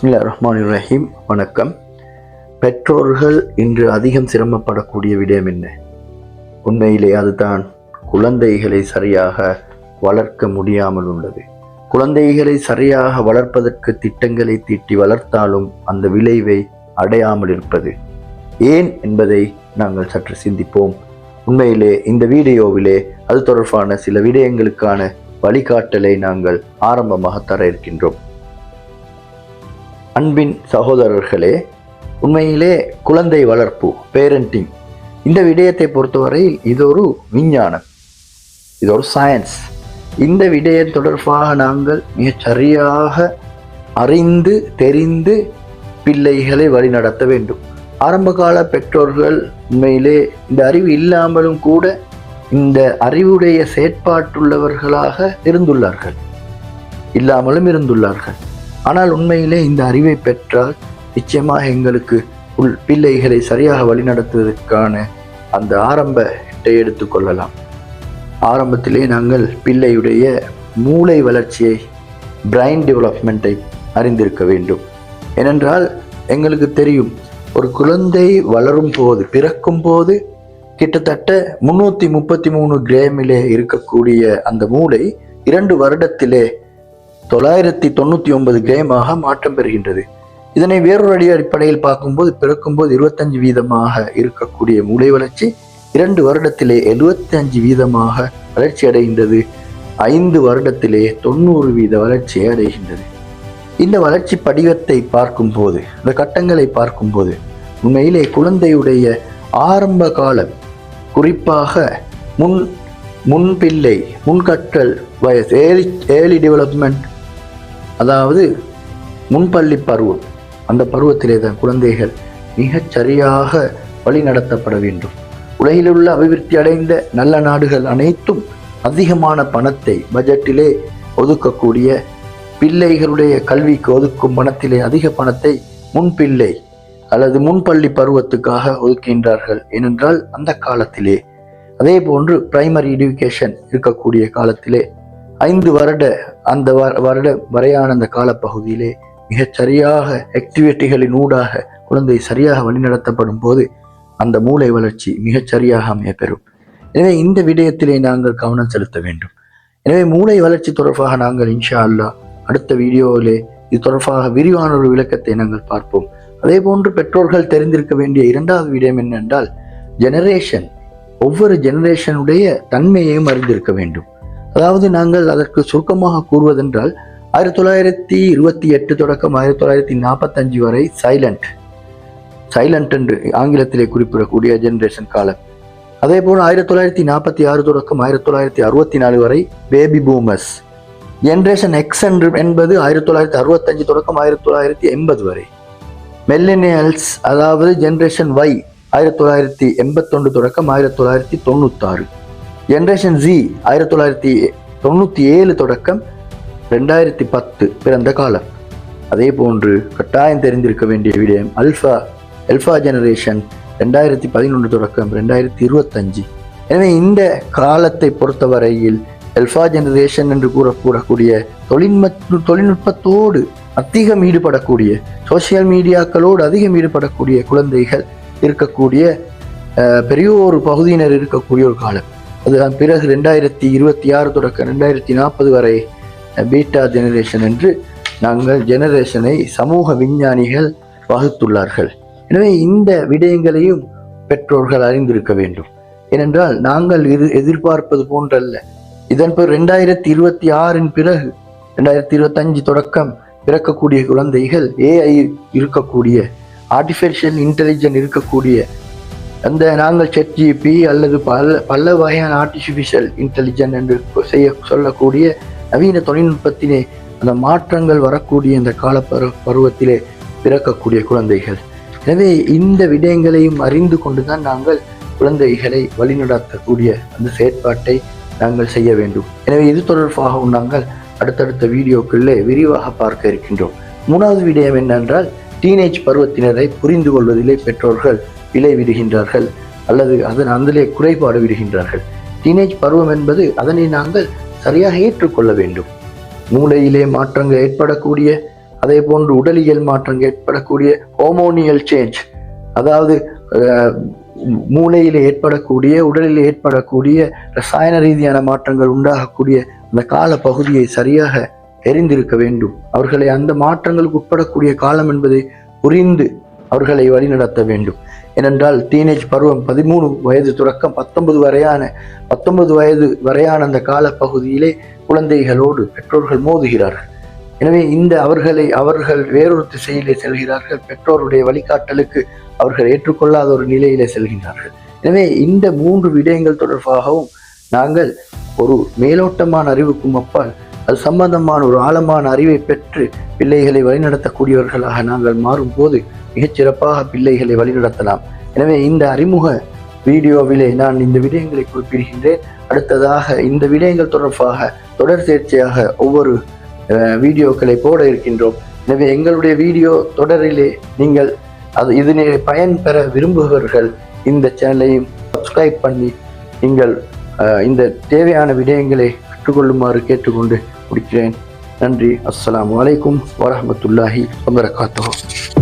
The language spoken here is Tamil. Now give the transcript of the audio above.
பிஸ்மில்லா ரஹ்மான் ரஹீம் வணக்கம். பெற்றோர்கள் இன்று அதிகம் சிரமப்படக்கூடிய விடயம் என்ன? உண்மையிலே அதுதான் குழந்தைகளை சரியாக வளர்க்க முடியாமல் உள்ளது. குழந்தைகளை சரியாக வளர்ப்பதற்கு திட்டங்களை தீட்டி வளர்த்தாலும் அந்த விளைவை அடையாமல் இருப்பது. ஏன் என்பதை நாங்கள் சற்று சிந்திப்போம். உண்மையிலே இந்த வீடியோவிலே அது தொடர்பான சில விடயங்களுக்கான வழிகாட்டலை நாங்கள் ஆரம்பமாக தர இருக்கின்றோம். அன்பின் சகோதரர்களே உண்மையிலே குழந்தை வளர்ப்பு பேரண்டிங் இந்த விடயத்தை பொறுத்தவரையில் இது ஒரு விஞ்ஞானம் இது ஒரு சயின்ஸ் இந்த விடயம் தொடர்பாக நாங்கள் மிகச் சரியாக அறிந்து தெரிந்து பிள்ளைகளை வழிநடத்த வேண்டும். ஆரம்பகால பெற்றோர்கள் உண்மையிலே இந்த அறிவு இல்லாமலும் கூட இந்த அறிவுடைய செயற்பாட்டுள்ளவர்களாக இருந்துள்ளார்கள். இல்லாமலும் இருந்துள்ளார்கள். ஆனால் உண்மையிலே இந்த அறிவை பெற்றால் நிச்சயமாக எங்களுக்கு உள் பிள்ளைகளை சரியாக வழிநடத்துவதற்கான அந்த ஆரம்ப எடுத்துக்கொள்ளலாம் ஆரம்பத்திலே நாங்கள் பிள்ளையுடைய மூளை வளர்ச்சியை பிரைன் டெவலப்மெண்ட்டை அறிந்திருக்க வேண்டும். ஏனென்றால் எங்களுக்கு தெரியும் ஒரு குழந்தை வளரும் போது பிறக்கும் போது கிட்டத்தட்ட முன்னூற்றி முப்பத்தி மூணு கிராமிலே இருக்கக்கூடிய அந்த மூளை இரண்டு வருடத்திலே தொள்ளாயிரத்தி தொண்ணூற்றி ஒன்பது கிரேமாக மாற்றம் பெறுகின்றது. இதனை வேறொரு அடி அடிப்படையில் பார்க்கும்போது பிறக்கும்போது இருபத்தஞ்சு வீதமாக இருக்கக்கூடிய மூளை வளர்ச்சி இரண்டு வருடத்திலே எழுபத்தி அஞ்சு வீதமாக வளர்ச்சி அடைகின்றது. ஐந்து வருடத்திலே தொண்ணூறு வீத வளர்ச்சியை அடைகின்றது. இந்த வளர்ச்சி படிவத்தை பார்க்கும்போது இந்த கட்டங்களை பார்க்கும்போது உண்மையிலே குழந்தையுடைய ஆரம்ப காலம் குறிப்பாக முன் முன்பிள்ளை முன்கற்றல் வயசு ஏர்லி ஏர்லி டெவலப்மெண்ட் அதாவது முன்பள்ளி பருவம். அந்த பருவத்திலே தான் குழந்தைகள் மிகச் சரியாக வழிநடத்தப்பட வேண்டும். உலகிலுள்ள அபிவிருத்தி அடைந்த நல்ல நாடுகள் அனைத்தும் அதிகமான பணத்தை பட்ஜெட்டிலே ஒதுக்கக்கூடிய பிள்ளைகளுடைய கல்விக்கு ஒதுக்கும் பணத்திலே அதிக பணத்தை முன்பிள்ளை அல்லது முன்பள்ளி பருவத்துக்காக ஒதுக்கின்றார்கள். ஏனென்றால் அந்த காலத்திலே அதே போன்று பிரைமரி எஜுகேஷன் இருக்கக்கூடிய காலத்திலே ஐந்து வருட அந்த வ- வருட வரையான அந்த காலப்பகுதியிலே மிகச் சரியாக ஆக்டிவிட்டிகளின் ஊடாக குழந்தை சரியாக வழிநடத்தப்படும் போது அந்த மூளை வளர்ச்சி மிகச் சரியாக அமையப்பெறும். எனவே இந்த விடயத்திலே நாங்கள் கவனம் செலுத்த வேண்டும். எனவே மூளை வளர்ச்சி தொடர்பாக நாங்கள் இன்ஷா அல்லாஹ் அடுத்த வீடியோவிலே இது தொடர்பாக விரிவான ஒரு விளக்கத்தை நாங்கள் பார்ப்போம். அதே போன்று பெற்றோர்கள் தெரிந்திருக்க வேண்டிய இரண்டாவது விடயம் என்னென்றால் ஜெனரேஷன் ஒவ்வொரு ஜெனரேஷனுடைய தன்மையையும் அறிந்திருக்க வேண்டும். அதாவது நாங்கள் அதற்கு சுருக்கமாக கூறுவதென்றால் ஆயிரத்தி தொள்ளாயிரத்தி இருபத்தி எட்டு தொடக்கம் ஆயிரத்தி தொள்ளாயிரத்தி நாற்பத்தஞ்சு வரை சைலண்ட் சைலண்ட் என்று ஆங்கிலத்திலே குறிப்பிடக்கூடிய ஜென்ரேஷன் காலம். அதே போல் ஆயிரத்தி தொள்ளாயிரத்தி நாற்பத்தி ஆறு தொடக்கம் ஆயிரத்தி தொள்ளாயிரத்தி அறுபத்தி நாலு வரை பேபி பூமர்ஸ் ஜென்ரேஷன் எக்ஸ் என்று என்பது ஆயிரத்தி தொள்ளாயிரத்தி அறுபத்தஞ்சு தொடக்கம் ஆயிரத்தி தொள்ளாயிரத்தி எண்பது வரை. மெல்லினியல்ஸ் அதாவது ஜென்ரேஷன் ஒய் ஆயிரத்தி தொள்ளாயிரத்தி எண்பத்தொன்று தொடக்கம் ஆயிரத்தி தொள்ளாயிரத்தி தொண்ணூத்தாறு. ஜென்ரேஷன் ஜி ஆயிரத்தி தொள்ளாயிரத்தி தொண்ணூற்றி ஏழு தொடக்கம் ரெண்டாயிரத்தி பத்து பிறந்த காலம். அதே போன்று கட்டாயம் தெரிந்திருக்க வேண்டிய விடயம் அல்ஃபா எல்ஃபா ஜெனரேஷன் ரெண்டாயிரத்தி பதினொன்று தொடக்கம் ரெண்டாயிரத்தி இருபத்தஞ்சு. எனவே இந்த காலத்தை பொறுத்தவரையில் எல்ஃபா ஜெனரேஷன் என்று கூறக்கூடக்கூடிய தொழில்நுட்ப தொழில்நுட்பத்தோடு அதிகம் ஈடுபடக்கூடிய சோசியல் மீடியாக்களோடு அதிகம் ஈடுபடக்கூடிய குழந்தைகள் இருக்கக்கூடிய பெரிய ஒரு பகுதியினர் இருக்கக்கூடிய ஒரு காலம். அதுதான் பிறகு ரெண்டாயிரத்தி இருபத்தி ஆறு தொடக்கம் ரெண்டாயிரத்தி நாற்பது வரை பீட்டா ஜெனரேஷன் என்று நாங்கள் ஜெனரேஷனை சமூக விஞ்ஞானிகள் வகுத்துள்ளார்கள். எனவே இந்த விடயங்களையும் பெற்றோர்கள் அறிந்திருக்க வேண்டும். ஏனென்றால் நாங்கள் இது எதிர்பார்ப்பது போன்றல்ல. இதன் பிறகு ரெண்டாயிரத்தி இருபத்தி ஆறின் பிறகு ரெண்டாயிரத்தி இருபத்தஞ்சு தொடக்கம் பிறக்கக்கூடிய குழந்தைகள் ஏஐ இருக்கக்கூடிய ஆர்டிஃபிஷியல் இன்டெலிஜென்ட் இருக்கக்கூடிய அந்த நாங்கள் செட் ஜிபி அல்லது பல பல வகையான ஆர்டிஃபிஷியல் இன்டெலிஜென்ட் என்று செய்ய சொல்லக்கூடிய நவீன தொழில்நுட்பத்திலே அந்த மாற்றங்கள் வரக்கூடிய இந்த கால பரு- பருவத்திலே பிறக்கக்கூடிய குழந்தைகள். எனவே இந்த விடயங்களையும் அறிந்து கொண்டுதான் நாங்கள் குழந்தைகளை வழிநடத்தக்கூடிய அந்த செயற்பாட்டை நாங்கள் செய்ய வேண்டும். எனவே இது தொடர்பாகவும் நாங்கள் அடுத்தடுத்த வீடியோக்களிலே விரிவாக பார்க்க இருக்கின்றோம். மூணாவது விடயம் என்னென்றால் டீனேஜ் பருவத்தினரை புரிந்து கொள்வதிலே பெற்றோர்கள் விலை விடுகின்றார்கள் அல்லது அதன் அதிலே குறைபாடு விடுகின்றார்கள். டீனேஜ் பருவம் என்பது அதனை நாங்கள் சரியாக ஏற்றுக்கொள்ள வேண்டும். மூளையிலே மாற்றங்கள் ஏற்படக்கூடிய அதே போன்று உடலியல் மாற்றங்கள் ஏற்படக்கூடிய ஹோமோனியல் சேஞ்ச் அதாவது அஹ், மூளையில் ஏற்படக்கூடிய உடலில் ஏற்படக்கூடிய ரசாயன ரீதியான மாற்றங்கள் உண்டாகக்கூடிய அந்த கால பகுதியை சரியாக தெரிந்திருக்க வேண்டும். அவர்களை அந்த மாற்றங்களுக்கு உட்படக்கூடிய காலம் என்பதை புரிந்து அவர்களை வழிநடத்த வேண்டும். ஏனென்றால் டீனேஜ் பருவம் பதிமூணு வயது தொடக்கம் பத்தொன்பது வரையான பத்தொன்பது வயது வரையான அந்த காலப்பகுதியிலே குழந்தைகளோடு பெற்றோர்கள் மோதுகிறார்கள். எனவே இந்த அவர்களை அவர்கள் வேறொரு திசையிலே செல்கிறார்கள். பெற்றோருடைய வழிகாட்டலுக்கு அவர்கள் ஏற்றுக்கொள்ளாத ஒரு நிலையிலே செல்கின்றார்கள். எனவே இந்த மூன்று விடயங்கள் தொடர்பாகவும் நாங்கள் ஒரு மேலோட்டமான அறிவுக்கும் அப்பால் அது சம்பந்தமான ஒரு ஆழமான அறிவை பெற்று பிள்ளைகளை வழிநடத்தக்கூடியவர்களாக நாங்கள் மாறும்போது மிகச் சிறப்பாக பிள்ளைகளை வழிநடத்தலாம். எனவே இந்த அறிமுக வீடியோவிலே நான் இந்த விடயங்களை குறிப்பிடுகின்றேன். அடுத்ததாக இந்த விடயங்கள் தொடர்பாக தொடர் சேர்ச்சியாக ஒவ்வொரு வீடியோக்களை போட இருக்கின்றோம். எனவே எங்களுடைய வீடியோ தொடரிலே நீங்கள் அது இதனை பயன்பெற விரும்புபவர்கள் இந்த சேனலையும் சப்ஸ்கிரைப் பண்ணி நீங்கள் இந்த தேவையான விடயங்களை கற்றுக்கொள்ளுமாறு கேட்டுக்கொண்டு முடிக்கிறேன். நன்றி. அஸ்லாம் வலைக்கும் வரமத்துல்லாஹி வபரகாத்துஹு.